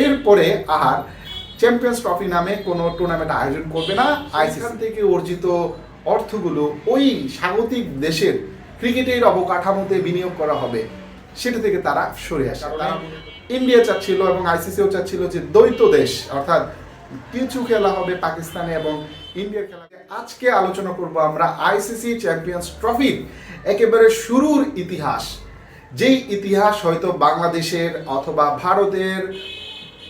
এরপরে আহার champions trophy নামে কোনো টুর্নামেন্ট আয়োজন করবে না। আইসিসি থেকে অর্জিত অর্থগুলো ওই স্বাগতিক দেশের ক্রিকেটের অবকাঠামোতে বিনিয়োগ করা হবে। সেটা থেকে তারা সরে আসে। তারা ইন্ডিয়া চাচ্ছিল এবং আইসিসিও চাচ্ছিল যে দ্বৈত দেশ অর্থাৎ কিছু খেলা হবে পাকিস্তানে এবং ইন্ডিয়ার খেলা আজকে আলোচনা করব আমরা আইসিসি চ্যাম্পিয়ন্স ট্রফির একেবারে শুরুর ইতিহাস। যেই ইতিহাস হয়তো বাংলাদেশের অথবা ভারতের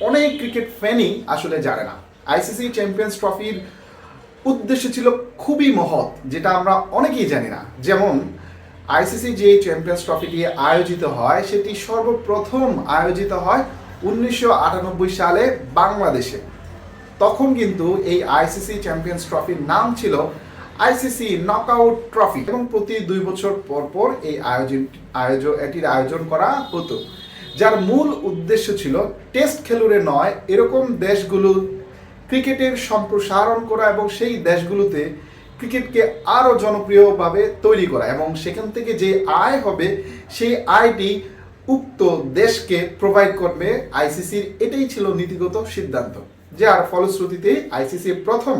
অনেক ক্রিকেট ফ্যানই আসলে জানে না। আইসিসি চ্যাম্পিয়ন্স ট্রফির উদ্দেশ্য ছিল খুবই মহৎ, যেটা আমরা অনেকেই জানি না। যেমন আইসিসি যে চ্যাম্পিয়ন্স ট্রফিটি আয়োজিত হয়, সেটি সর্বপ্রথম আয়োজিত হয় উনিশশো আটানব্বই সালে বাংলাদেশে। তখন কিন্তু এই আইসিসি চ্যাম্পিয়ন্স ট্রফির নাম ছিল আইসিসি নকআউট ট্রফি এবং প্রতি দুই বছর পর পর এই আয়োজন আয়োজন এটির আয়োজন করা হতো। যার মূল উদ্দেশ্য ছিল টেস্ট খেলুড়ে নয়, এরকম দেশগুলো ক্রিকেটের সম্প্রসারণ করা এবং সেই দেশগুলোতে ক্রিকেটকে আরও জনপ্রিয়ভাবে তৈরি করা এবং সেখান থেকে যে আয় হবে, সেই আয়টি উক্ত দেশকে প্রোভাইড করবে আইসিসির। এটাই ছিল নীতিগত সিদ্ধান্ত, যার ফলশ্রুতিতে আইসিসির প্রথম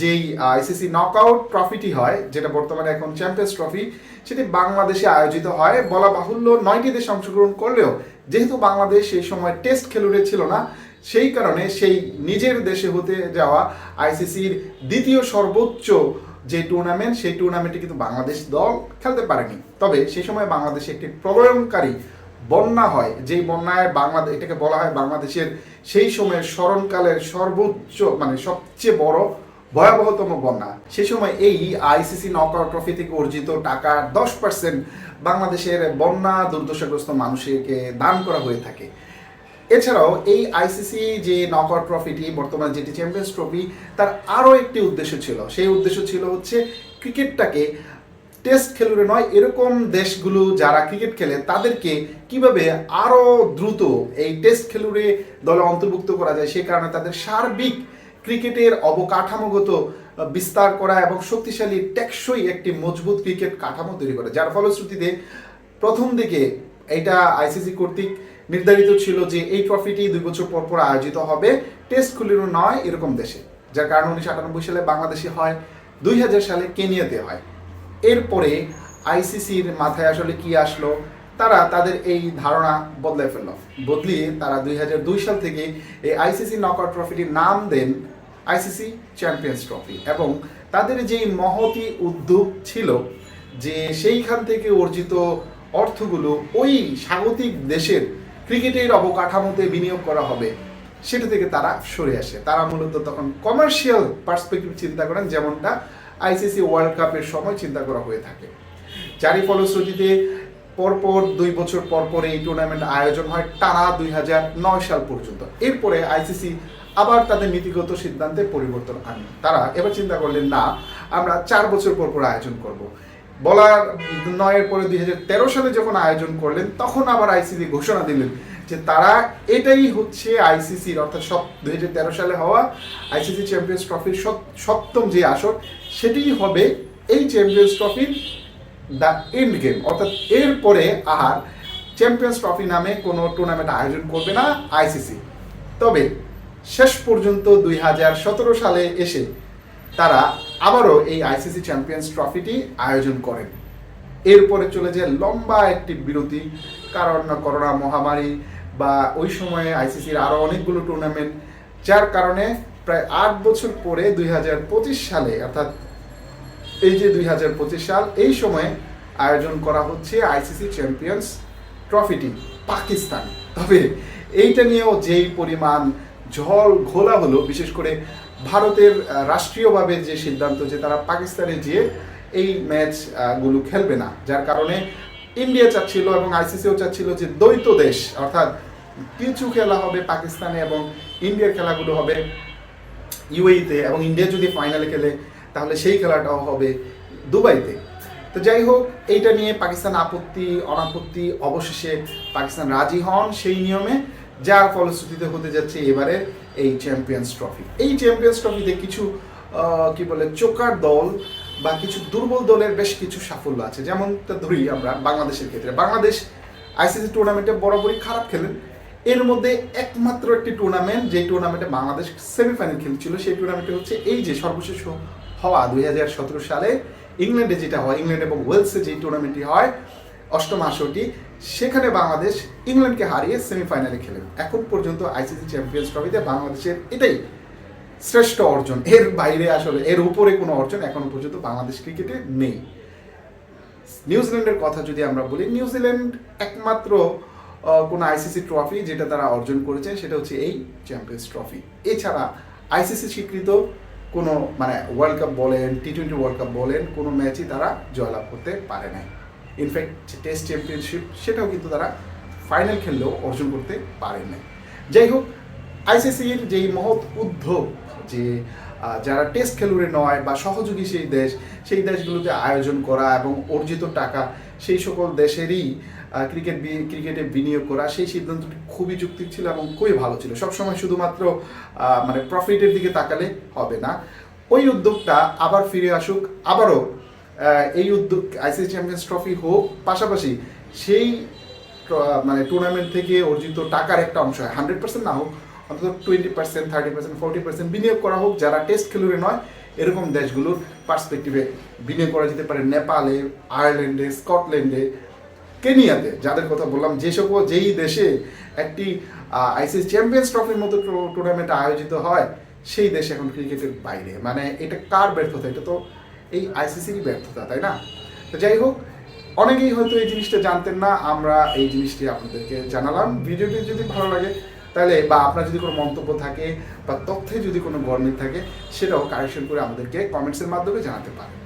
যেই আইসিসি নকআউট ট্রফিটি হয়, যেটা বর্তমানে এখন চ্যাম্পিয়ন্স ট্রফি সেটি বাংলাদেশে আয়োজিত হয়। বলা বাহুল্য নয়টি দেশ অংশগ্রহণ করলেও যেহেতু বাংলাদেশ সেই সময় টেস্ট খেলুড়ে ছিল না, সেই কারণে সেই নিজের দেশে হতে যাওয়া আইসিসির দ্বিতীয় সর্বোচ্চ যে টুর্নামেন্ট সেই টুর্নামেন্টে কিন্তু বাংলাদেশ দল খেলতে পারেনি। তবে সেই সময় বাংলাদেশে একটি প্রলয়নকারী বন্যা হয়, যেই বন্যায় বাংলাদেশ এটাকে বলা হয় বাংলাদেশের সেই সময়ের স্মরণকালের সর্বোচ্চ মানে সবচেয়ে বড় ভয়াবহতম বন্যা সে সময় এই আইসিসি নকআউট ট্রফি থেকে অর্জিত টাকার দশ পার্সেন্ট বাংলাদেশের বন্যা দুর্দশাগ্রস্ত মানুষকে দান করা হয়ে থাকে। এছাড়াও এই আইসিসি যে নকআউট ট্রফিটি, বর্তমানে যেটি চ্যাম্পিয়ন্স ট্রফি তার আরও একটি উদ্দেশ্য ছিল। সেই উদ্দেশ্য ছিল হচ্ছে ক্রিকেটটাকে টেস্ট খেলুড়ে নয়, এরকম দেশগুলো যারা ক্রিকেট খেলে, তাদেরকে কীভাবে আরও দ্রুত এই টেস্ট খেলুড়ে দলে অন্তর্ভুক্ত করা যায়, সে কারণে তাদের সার্বিক ক্রিকেটের অবকাঠামোগত বিস্তার করা এবং শক্তিশালী টেকসই একটি মজবুত ক্রিকেট কাঠামো তৈরি করা। যার ফলশ্রুতিতে প্রথম দিকে এটা আইসিসি কর্তৃক নির্ধারিত ছিল যে এই ট্রফিটি দুই বছর পর পর আয়োজিত হবে। টেস্ট খুলিরও নয় এরকম দেশে, যার কারণে উনিশশো আটানব্বই সালে বাংলাদেশে হয়, দুই হাজার সালে কেনিয়াতে হয়। এরপরে আইসিসির মাথায় আসলে কি আসলো? তারা তাদের এই ধারণা বদলে ফেলল। বদলিয়ে তারা দুই হাজার দুই সাল থেকে এই আইসিসি নকআউট ট্রফিটির নাম দেন আইসিসি চ্যাম্পিয়ন্স ট্রফি এবং তাদের যেই মহতি উদ্যোগ ছিল যে সেইখান থেকে অর্জিত অর্থগুলো ওই স্বাগতিক দেশের ক্রিকেটের অবকাঠামোতে বিনিয়োগ করা হবে, সেটা থেকে তারা সরে আসে। তারা মূলত তখন কমার্শিয়াল পার্সপেক্টিভ চিন্তা করেন, যেমনটা আইসিসি ওয়ার্ল্ড কাপের সময় চিন্তা করা হয়ে থাকে। যারই ফলশ্রুতিতে পরপর দুই বছর পর পর এই টুর্নামেন্ট আয়োজন হয় টানা দুই হাজার নয় সাল পর্যন্ত। এরপরে আইসিসি আবার তাদের নীতিগত সিদ্ধান্তে পরিবর্তন আনেন তারা এবার চিন্তা করলেন, না, আমরা চার বছর পর পর আয়োজন করব। বলার নয়ের পরে দুই হাজার তেরো সালে যখন আয়োজন করলেন, তখন আবার আইসিসি ঘোষণা দিলেন যে তারা এটাই হচ্ছে আইসিসির, অর্থাৎ সব দুই হাজার তেরো সালে হওয়া আইসিসি চ্যাম্পিয়ন্স ট্রফির সপ্তম যে আসর সেটিই হবে এই চ্যাম্পিয়ন্স ট্রফির দ্য এন্ড গেম। অর্থাৎ এরপরে আহার চ্যাম্পিয়ন্স ট্রফি নামে কোনো টুর্নামেন্ট আয়োজন করবে না আইসিসি। তবে শেষ পর্যন্ত দুই হাজার সতেরো সালে এসে তারা আবারও এই আইসিসি চ্যাম্পিয়ন্স ট্রফিটি আয়োজন করেন। এরপরে চলে যায় লম্বা একটি বিরতি, কারণ করোনা মহামারী বা ওই সময়ে আইসিসির আরও অনেকগুলো টুর্নামেন্ট যার কারণে প্রায় আট বছর পরে দুই হাজার পঁচিশ সালে, অর্থাৎ এই যে দুই হাজার পঁচিশ সাল, এই সময়ে আয়োজন করা হচ্ছে আইসিসি চ্যাম্পিয়ন্স ট্রফিটি পাকিস্তান। তবে এইটা নিয়েও যেই পরিমাণ ঝড় ঘোলা হলো, বিশেষ করে ভারতের রাষ্ট্রীয়ভাবে যে সিদ্ধান্ত যে তারা পাকিস্তানে যেয়ে এই ম্যাচগুলো খেলবে না। যার কারণে ইন্ডিয়া চাচ্ছিল এবং আইসিসিও চাচ্ছিল যে দ্বৈত দেশ, অর্থাৎ কিছু খেলা হবে পাকিস্তানে এবং ইন্ডিয়ার খেলাগুলো হবে ইউএইতে এবং ইন্ডিয়া যদি ফাইনালে খেলে, তাহলে সেই খেলাটাও হবে দুবাইতে। তো যাই হোক, এইটা নিয়ে পাকিস্তান আপত্তি, অনাপত্তি অবশেষে পাকিস্তান রাজি হন সেই নিয়মে। যার ফলশ্রুতিতে হতে যাচ্ছে এবারে এই চ্যাম্পিয়ন্স ট্রফি এই চ্যাম্পিয়ন্স ট্রফিতে কিছু কি বলে, চোকার দল বা কিছু দুর্বল দলের বেশ কিছু সাফল্য আছে। যেমন ধরি আমরা বাংলাদেশের ক্ষেত্রে। বাংলাদেশ আইসিসি টুর্নামেন্টে বরাবরই খারাপ খেলেন। এর মধ্যে একমাত্র একটি টুর্নামেন্ট যে টুর্নামেন্টে বাংলাদেশ সেমিফাইনাল খেলছিল, সেই টুর্নামেন্টে হচ্ছে এই যে সর্বশেষ হওয়া দুই হাজার সতেরো সালে ইংল্যান্ডে যেটা হয়, ইংল্যান্ড এবং ওয়েলসে যে টুর্নামেন্টটি হয় অষ্টম আসরটি, সেখানে বাংলাদেশ ইংল্যান্ডকে হারিয়ে সেমিফাইনালে খেলেন। এখন পর্যন্ত আইসিসি চ্যাম্পিয়ন্স ট্রফিতে বাংলাদেশের এটাই শ্রেষ্ঠ অর্জন। এর বাইরে আসলে, এর উপরে কোনো অর্জন এখনও পর্যন্ত বাংলাদেশ ক্রিকেটে নেই। নিউজিল্যান্ডের কথা যদি আমরা বলি, নিউজিল্যান্ড একমাত্র কোনো আইসিসি ট্রফি যেটা তারা অর্জন করেছে সেটা হচ্ছে এই চ্যাম্পিয়ন্স ট্রফি। এছাড়া আইসিসি স্বীকৃত কোনো মানে ওয়ার্ল্ড কাপ বলেন টি টোয়েন্টি ওয়ার্ল্ড কাপ বলেন, কোনো ম্যাচই তারা জয়লাভ করতে পারে নাই। ইনফ্যাক্ট টেস্ট চ্যাম্পিয়নশিপ সেটাও কিন্তু তারা ফাইনাল খেললেও অর্জন করতে পারেন নাই। যাই হোক আইসিসির যেই মহৎ উদ্যোগ যে যারা টেস্ট খেলুড়ে নয় বা সহযোগী সেই দেশ, সেই দেশগুলোতে আয়োজন করা এবং অর্জিত টাকা সেই সকল দেশেরই ক্রিকেট ক্রিকেটে বিনিয়োগ করা সেই সিদ্ধান্তটি খুবই যুক্তি ছিল এবং খুবই ভালো ছিল। সবসময় শুধুমাত্র মানে প্রফিটের দিকে তাকালে হবে না। ওই উদ্যোগটা আবার ফিরে আসুক, আবারও এই উদ্যোগ আইসিসি চ্যাম্পিয়ন্স ট্রফি হোক, পাশাপাশি সেই মানে টুর্নামেন্ট থেকে অর্জিত টাকার একটা অংশ হয়। হান্ড্রেড পার্সেন্ট না হোক, অন্তত twenty percent thirty percent forty percent বিনিয়োগ করা হোক, যারা টেস্ট খেলুড়ে নয়, এরকম দেশগুলোর পার্সপেক্টিভে বিনিয়োগ করা যেতে পারে নেপালে, আয়ারল্যান্ডে, স্কটল্যান্ডে, কেনিয়াতে। যাদের কথা বললাম, যে সকল, যেই দেশে একটি আইসিসি চ্যাম্পিয়ন্স ট্রফির মতো টুর্নামেন্ট আয়োজিত হয়, সেই দেশ এখন ক্রিকেটের বাইরে। মানে এটা কার ব্যর্থতা? এটা তো এই আইসিসিরই ব্যর্থতা, তাই না? তো যাই হোক, অনেকেই হয়তো এই জিনিসটা জানতেন না, আমরা এই জিনিসটি আপনাদেরকে জানালাম। ভিডিওটি যদি ভালো লাগে, তাহলে বা আপনার যদি কোনো মন্তব্য থাকে বা তথ্যে যদি কোনো গরমিল থাকে, সেটাও কারেকশন করে আমাদেরকে কমেন্টসের মাধ্যমে জানাতে পারেন।